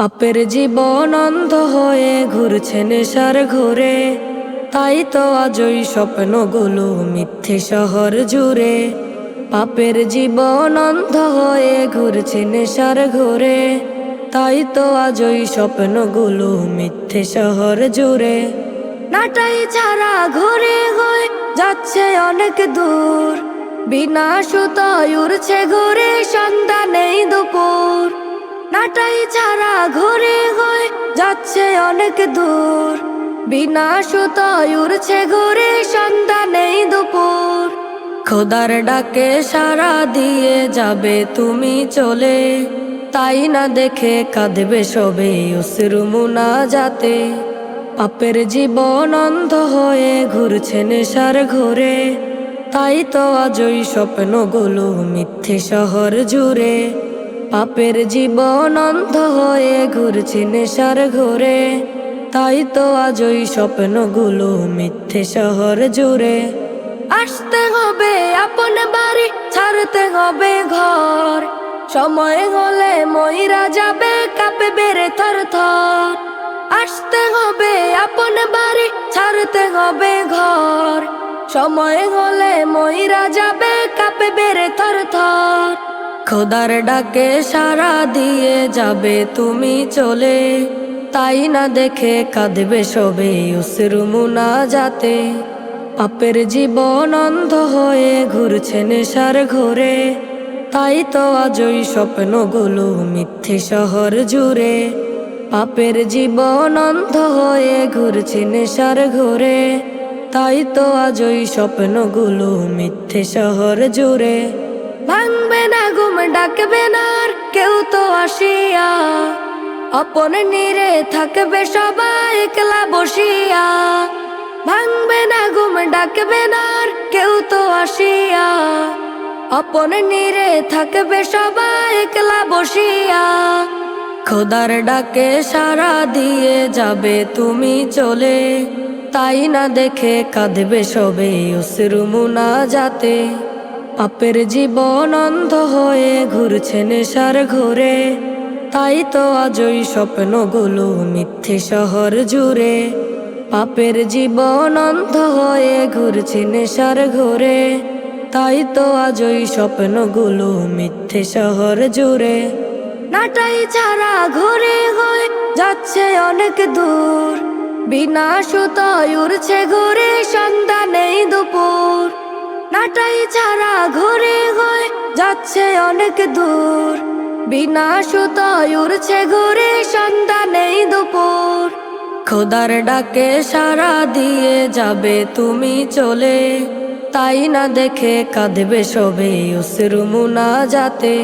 পাপের জীবন অন্ধ হয়ে ঘুরছে নেশার ঘুরে। তাই তো আজই স্বপ্নগুলো মিথ্যে শহর জুড়ে। পাপের জীবন অন্ধ হয়ে ঘুরছে নেশার ঘুরে। তাই তো আজই স্বপ্নগুলো মিথ্যে শহর জুড়ে। নাটাই ছাড়া ঘুরে হয়ে যাচ্ছে অনেক দূর। বিনা সুতোয় উড়ছে ঘুরে, সন্ধ্যা নেই দুপুর। নাটাই ছাড়া ঘুরে হয়ে যাচ্ছে অনেক দূর। বিনা সুতোয় উড়ছে ঘুরে, সন্ধ্যা নেই দুপুর। খোদার ডাকে সারা দিয়ে যাবে তুমি চলে। তাই না দেখে কাঁদবে সবে অশ্রু মুনা যাতে পাপের জীবন অন্ধ হয়ে ঘুরছে নেশার ঘুরে। তাই তো আজই স্বপ্নগুলো মিথ্যে শহর জুড়ে। পাপের জীবন অন্ধ হয়ে ঘুরছে নেশার ঘুরে। তাই তো আজই স্বপ্নগুলো মিথ্যে শহর জুড়ে। আসতে হবে আপন বাড়ি, ছাড়তে হবে ঘর। সময় হলে ময়রা যাবে কাপে বেড়ে থর থর আসতে হবে আপন বাড়ি, ছাড়তে হবে ঘর। সময় হলে ময়রা যাবে কাপে বেড়ে থর থর খোদার ডাকে সারা দিয়ে যাবে তুমি চলে। তাই না দেখে কাঁদবে সবে অশ্রু মুনা যাতে পাপের জীবন অন্ধ হয়ে ঘুরছে নেশার ঘোরে। তাই তো আজই স্বপ্নগুলো মিথ্যে শহর জুড়ে। পাপের জীবন অন্ধ হয়ে ঘুরছে নেশার ঘোরে। তাই তো আজই স্বপ্নগুলো মিথ্যে শহর জুড়ে। না ঘুম ডাকবে না আর কেউ তো আসিয়া। অপন নিরে থাকবে সবাই একলা বসিয়া। ভাঙবে না ঘুম ডাকবে না আর কেউ তো আসিয়া। অপন নিরে থাকবে সবাই একলা বসিয়া। খোদার ডাকে সারা দিয়ে যাবে তুমি চলে। তাই না দেখে কাঁদবে সবে অশ্রু মুনা যাতে পাপের জীবন অন্ধ হয়ে ঘুরছে নেশার ঘুরে। তাই তো আজই স্বপ্নগুলো মিথ্যে শহর জুড়ে। পাপের জীবন অন্ধ হয়ে ঘুরছে নেশার ঘুরে। তাই তো আজই স্বপ্নগুলো মিথ্যে শহর জুড়ে। নাটাই ছাড়া ঘুরে হয়ে যাচ্ছে অনেক দূর। বিনা সুতোয় উড়ছে ঘুরে, সন্ধ্যা নেই দুপুর। নাটাই ছাড়া ঘুরে হয়ে যাচ্ছে অনেক দূর। বিনা সুতোয় উড়ছে ঘুরে, সন্ধ্যা নেই দুপুর। খোদার ডাকে সারা দিয়ে যাবে তুমি চলে। তাই না দেখে কাঁদবে সবে মুনা যাতে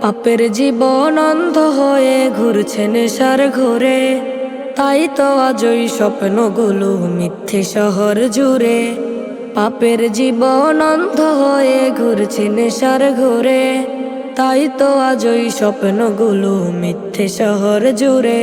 পাপের জীবন অন্ধ হয়ে ঘুরছে নেশার ঘোরে। তাই তো আজই স্বপ্নগুলো মিথ্যে শহর জুড়ে। পাপের জীবন অন্ধ হয়ে ঘুরছে নেশার ঘোরে। তাই তো আজই স্বপ্নগুলো মিথ্যে শহর জুড়ে।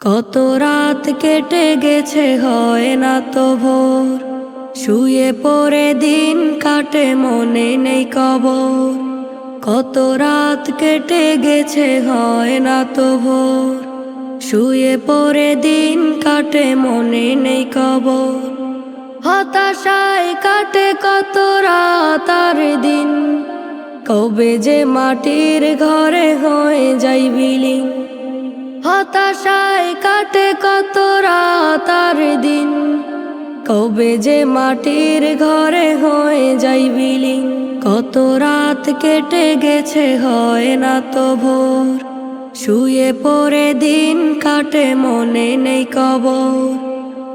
কত রাত কেটে গেছে, হয় না তো ভোর। শুয়ে পড়ে দিন কাটে, মনে নেই কবর। কত রাত কেটে গেছে, হয় না তো ভোর। শুয়ে পড়ে দিন কাটে, মনে নেই কবর। হতাশায় কাটে কত রাত আর দিন। কবে যে মাটির ঘরে হয়ে, যাই বিলীন। হতাশায় কাটে কত রাত আর দিন। কবে যে মাটির ঘরে হয়ে যাই বিলীন, কত রাত কেটে গেছে, হয় না তো ভোর। শুয়ে পড়ে দিন কাটে, মনে নেই কবর।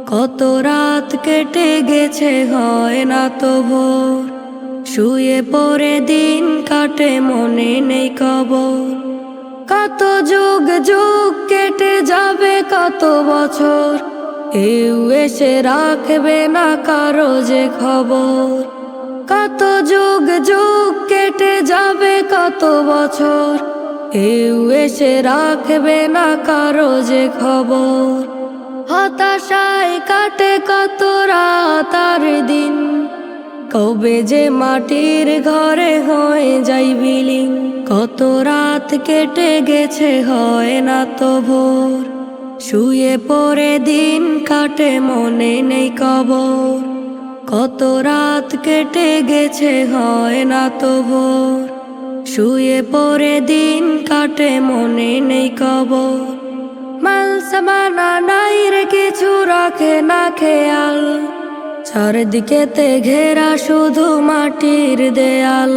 কত রাত কেটে গেছে, হয় না তো ভোর। শুয়ে পড়ে দিন কাটে, মনে নেই কবর। কত যুগ যুগ কেটে যাবে, কত বছর? কেউ এসে রাখবে না কারও যে খবর। কত যুগ যুগ কেটে যাবে, কত বছর? কেউ এসে রাখবে না কারও যে খবর। হতাশায় কাটে কত রাত কবে যে মাটির ঘরে হয়ে যাই বিলীন কত রাত কেটে গেছে হয় না তো ভোর। শুয়ে পড়ে দিন কাটে, মনে নেই কবর। কত রাত কেটে গেছে হয় না তো ভোর। শুয়ে পড়ে দিন কাটে, মনে নেই কবর। মাল সামানা নাই রে, কিছু রাখে না খেয়াল। চারদিকেতে ঘেরা শুধু মাটির দেয়াল।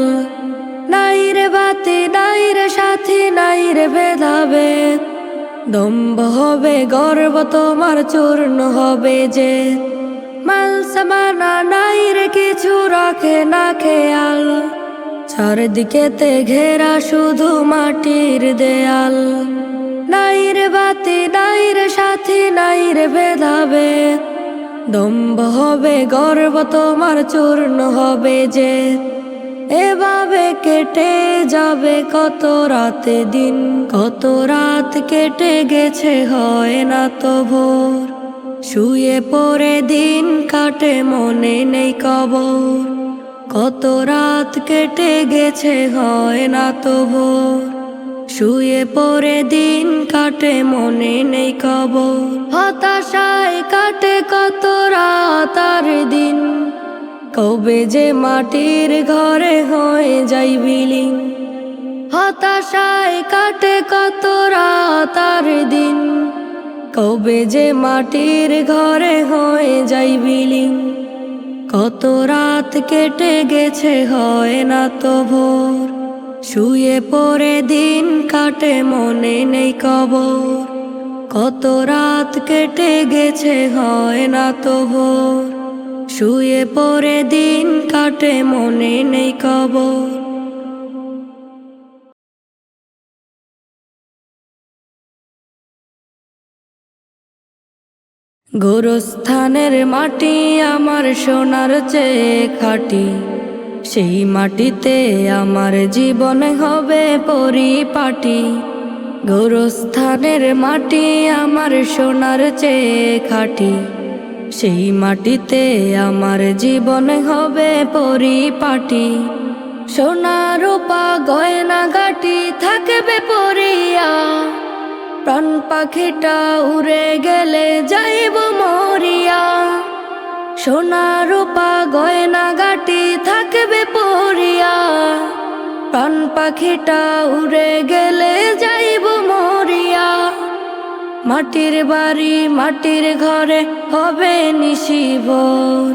নাই রে বাতি, নাই রে সাথী, নাই রে ভেদাভেদ। দম্ভ হবে, গর্ব তোমার চূর্ণ হবে যে। মাল সামানা নাই রে কিছু রাখে না খেয়াল। চারদিকেতে ঘেরা শুধু মাটির দেয়াল। নাই রে বাতি, নাই রে সাথী, নাই রে ভেদাভেদ। দম্ভ হবে, গর্ব তোমার চূর্ণ হবে যে। এভাবে কেটে যাবে কত রাতে দিন, কত রাত কেটে গেছে হয় না তো ভোর। শুয়ে পড়ে দিন কাটে মনে নেই কবর, কত রাত কেটে গেছে হয় না তো ভোর। শুয়ে পড়ে দিন কাটে, মনে নেই কবর হতাশায় কাটে কত রাত আর দিন। কবে যে মাটির ঘরে হয়ে যাই বিলীন। হতাশায় কাটে কত রাত আর দিন। কবে যে মাটির ঘরে হয়ে যাই বিলীন। কত রাত কেটে গেছে, হয় না তো ভোর। শুয়ে পরে দিন কাটে, মনে নেই কবর। কত রাত কেটে গেছে, হয় না তো ভোর। শুয়ে পরে দিন কাটে, মনে নেই কবর। গোরস্থানের মাটি আমার সোনার চেয়ে খাটি। সেই মাটিতে আমার জীবন হবে পরিপাটি। গোরস্থানের মাটি আমার সোনার চেয়ে খাটি। সেই মাটিতে আমার জীবন হবে পরিপাটি। সোনা রূপা, গয়না, গাটি থাকবে পরিয়া। প্রাণ পাখিটা উড়ে গেলে যাইব মরিয়া। সোনা রূপা, গয়না গাটি থাকবে পরিয়া। প্রাণ পাখিটা উড়ে গেলে যাইব মরিয়া। মাটির বাড়ি, মাটির ঘরে হবে নিশি ভোর।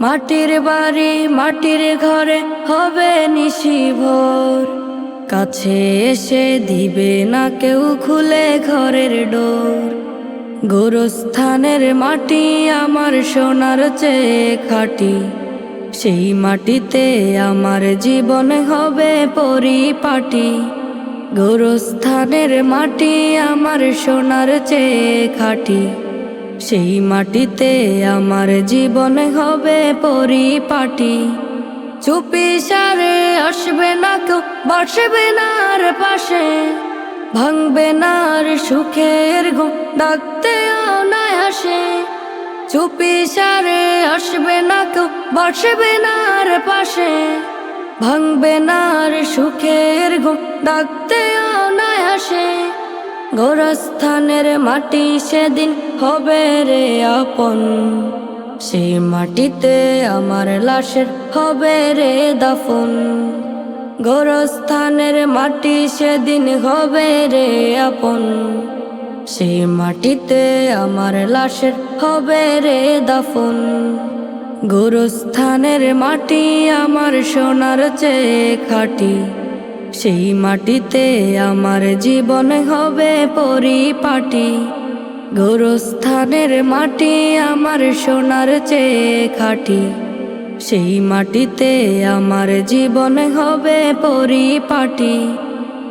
মাটির বাড়ি, মাটির ঘরে হবে নিশি ভোর। কাছে এসে দিবে না কেউ খুলে ঘরের ডোর। গোরস্থানের মাটি আমার সোনার চেয়ে খাটি। সেই মাটিতে আমার জীবন হবে পরিপাটি। গোরস্থানের মাটি আমার সোনার চেয়ে খাটি। সেই মাটিতে আমার জীবন হবে পরিপাটি। চুপি সারে আসবে না কেউ, বসবে না আর পাশে। ভাঙবে না আর সুখের ঘুম ডাকতে অনায়াসে। চুপি সারে আসবে না কেউ, বসবে না আর পাশে। ভাঙবে না আর সুখের ঘুম ডাকতে অনায়াসে। গোরস্থানের মাটি সেদিন হবে রে আপন। সেই মাটিতে আমার লাশের হবে রে দাফন। গোরস্থানের মাটি সেদিন হবে রে আপন। সেই মাটিতে আমার লাশের হবে রে দাফন। গোরস্থানের মাটি আমার সোনার চেয়ে খাটি। সেই মাটিতে আমার জীবন হবে পরিপাটি। গোরস্থানের মাটি আমার সোনার চেয়ে খাটি। সেই মাটিতে আমার জীবন হবে পরিপাটি।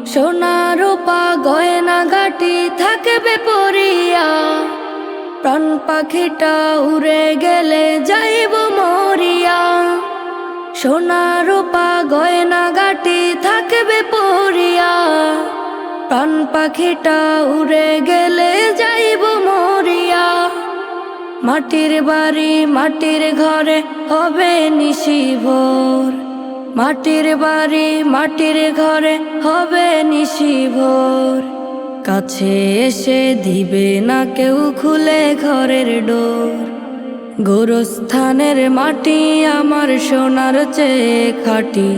সোনা রূপা, গয়না গাটি থাকবে পরিয়া। প্রাণ পাখিটা উড়ে গেলে যাইব মরিয়া। সোনা রূপা, গয়না গাটি থাকবে পরিয়া। প্রাণ পাখিটা উড়ে গেলে যাইব মরিয়া। মাটির বাড়ি, মাটির ঘরে হবে নিশি ভোর। মাটির বাড়ি, মাটির ঘরে হবে নিশি ভোর। কাছে এসে দিবে না কেউ খুলে ঘরের ডোর। গোরস্থানের মাটি আমার সোনার চেয়ে খাটি।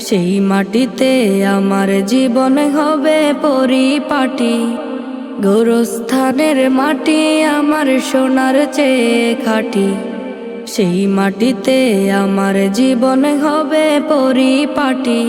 সেই মাটিতে আমার জীবন হবে পরিপাটি। গোরস্থানের মাটি আমার সোনার চেয়ে খাটি। সেই মাটিতে আমার জীবন হবে পরিপাটি।